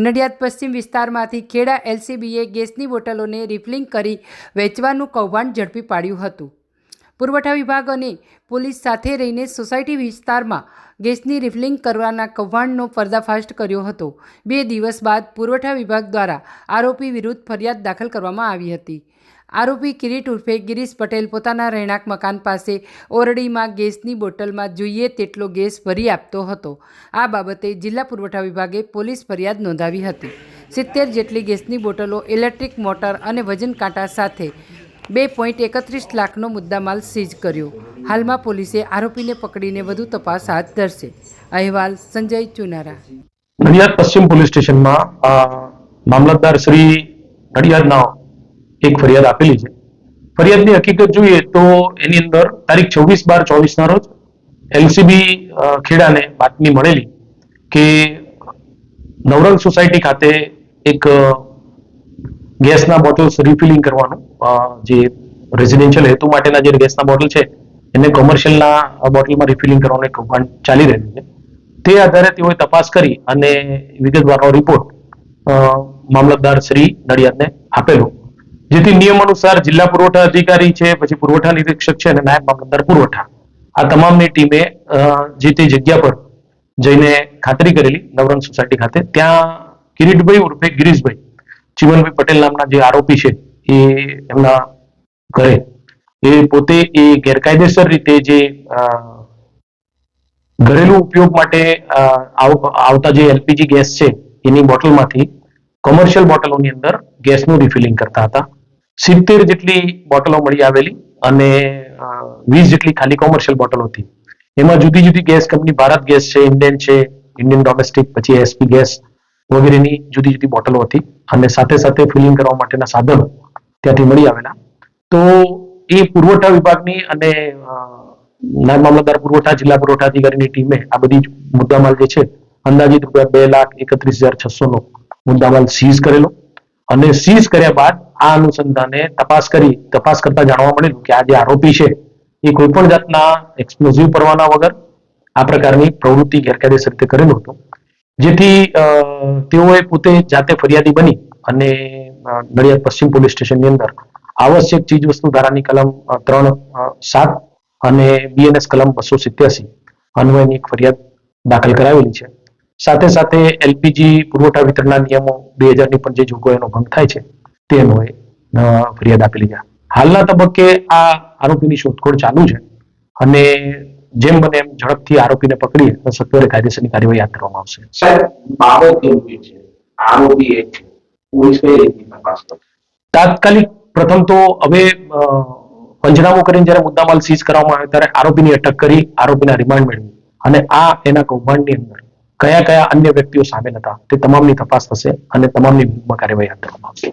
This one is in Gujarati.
નડિયાદ પશ્ચિમ વિસ્તારમાંથી ખેડા એલસીબીએ ગેસની બોટલોને રિફિલિંગ કરી વેચવાનું કૌભાંડ ઝડપી પાડ્યું હતું. પુરવઠા વિભાગ અને પોલીસ સાથે રહીને સોસાયટી વિસ્તારમાં ગેસની રિફિલિંગ કરવાના કૌભાંડનો પર્દાફાશ કર્યો હતો. બે દિવસ બાદ પુરવઠા વિભાગ દ્વારા આરોપી વિરુદ્ધ ફરિયાદ દાખલ કરવામાં આવી હતી. આરોપી કિરીટ ઉર્ફે ગિરીશ પટેલ પોતાના રહેણાંક મકાન પાસે ઓરડીમાં ગેસની બોટલમાં જોઈએ તેટલો ગેસ ભરી આપતો હતો. આ બાબતે જિલ્લા પુરવઠા વિભાગે પોલીસ ફરિયાદ નોંધાવી હતી. સિત્તેર જેટલી ગેસની બોટલો, ઇલેક્ટ્રિક મોટર અને વજન કાંટા સાથે બે પોઈન્ટ એકત્રીસ લાખનો મુદ્દામાલ સીઝ કર્યો. હાલમાં પોલીસે આરોપીને પકડીને વધુ તપાસ હાથ ધરશે. અહેવાલ સંજય ચુનારા. નડિયાદ પશ્ચિમ પોલીસ સ્ટેશનમાં મામલતદાર શ્રી નડિયાદના એક ફરિયાદ આપેલી છે. ફરિયાદની હકીકત જોઈએ તો એની અંદર તારીખ છવ્વીસ બાર ચોવીસ ના રોજ એલસીબી ખેડાને બાતમી મળેલી કે નવરંગ સોસાયટી ખાતે એક ગેસના બોટલ્સ રિફિલિંગ કરવાનું જે રેઝિડેન્શિયલ હેતુ માટેના જે ગેસના બોટલ છે, એને કોમર્શિયલના બોટલમાં રિફિલિંગ કરવાનું એક કૌભાંડ ચાલી રહ્યું છે. તે આધારે તેઓએ તપાસ કરી અને વિગતવારનો રિપોર્ટ મામલતદાર શ્રી નડિયાદને આપેલો. જેથી નિયમ અનુસાર જિલ્લા પુરવઠા અધિકારી છે, પછી પુરવઠા નિરીક્ષક છે અને નાયબ મામલતદાર પુરવઠા. આ તમામની ટીમે જે તે જગ્યા પર જઈને ખાતરી કરેલી નવરંગ સોસાયટી ખાતે. ત્યાં કિરીટભાઈ ઉર્ફે ગિરીશભાઈ, જીવનભાઈ પટેલ નામના જે આરોપી છે, એ એમના ઘરે. એ પોતે એ ગેરકાયદેસર રીતે જે ઘરેલું ઉપયોગ માટે આવતા જે એલપીજી ગેસ છે, એની બોટલમાંથી કોમર્શિયલ બોટલોની અંદર ગેસનું રિફિલિંગ કરતા હતા. સિત્તેર જેટલી બોટલો મળી આવેલી અને વીસ જેટલી ખાલી કોમર્શિયલ બોટલો હતી. એમાં જુદી જુદી ગેસ કંપની, ભારત ગેસ છે ઇન્ડિયન છે ઇન્ડિયન ડોમેસ્ટિક પછી એસપી ગેસ વગેરેની જુદી જુદી બોટલો હતી. અને સાથે સાથે ફિલિંગ કરવા માટેના સાધનો ત્યાંથી મળી આવેલા. તો એ પુરવઠા વિભાગની અને નાયબ મામલતદાર પુરવઠા, જિલ્લા પુરવઠા અધિકારીની ટીમે આ બધી મુદ્દામાલ જે છે, અંદાજિત રૂપિયા બે લાખ એકત્રીસ હજાર છસો નો મુદ્દામાલ સીઝ કરેલો. અને સીઝ કર્યા બાદ આ અનુસંધાને તપાસ કરી, તપાસ કરતા જાણવા મળેલું કે આ જે આરોપી છે, એ કોઈ પણ જાતના એક્સપ્લોઝિવ પરવાના વગર આ પ્રકારની પ્રવૃત્તિ ગેરકાયદેસર રીતે કરેલું હતું. જેથી તેઓએ પોતે જાતે ફરિયાદી બની અને નડિયાદ પશ્ચિમ પોલીસ સ્ટેશનની અંદર આવશ્યક ચીજ વસ્તુ ધારાની કલમ ત્રણ સાત અને બીએનએસ કલમ બસો સિત્યાસી અન્વયની એક ફરિયાદ દાખલ કરાવેલી છે. સાથે સાથે એલપીજી પુરવઠા વિતરણના નિયમો બે હજારની પણ જે જોગવાઈનો ભંગ થાય છે તે ફરિયાદ આપેલી છે હાલના તબક્કે આ આરોપીની શોધખોળ ચાલુ છે અને જેમ બને એમ ઝડપથી આરોપીને પકડી અને સત્વરે કાયદેસરની કાર્યવાહી હાથ ધરવામાં આવશે. સાહેબ બાબત કેવી છે. આરોપી એક છે. પોલીસ કઈ રીતની તપાસ તાત્કાલિક પ્રથમ તો હવે પંચનામું કરીને જ્યારે મુદ્દામાલ સીઝ કરવામાં આવે ત્યારે આરોપીની અટક કરી આરોપીના રિમાન્ડ મેળવી અને આ એના કૌભાંડની અંદર કયા કયા અન્ય વ્યક્તિઓ સામેલ હતા તે તમામની તપાસ થશે અને તમામની વિરુદ્ધમાં કાર્યવાહી હાથ ધરવામાં આવશે.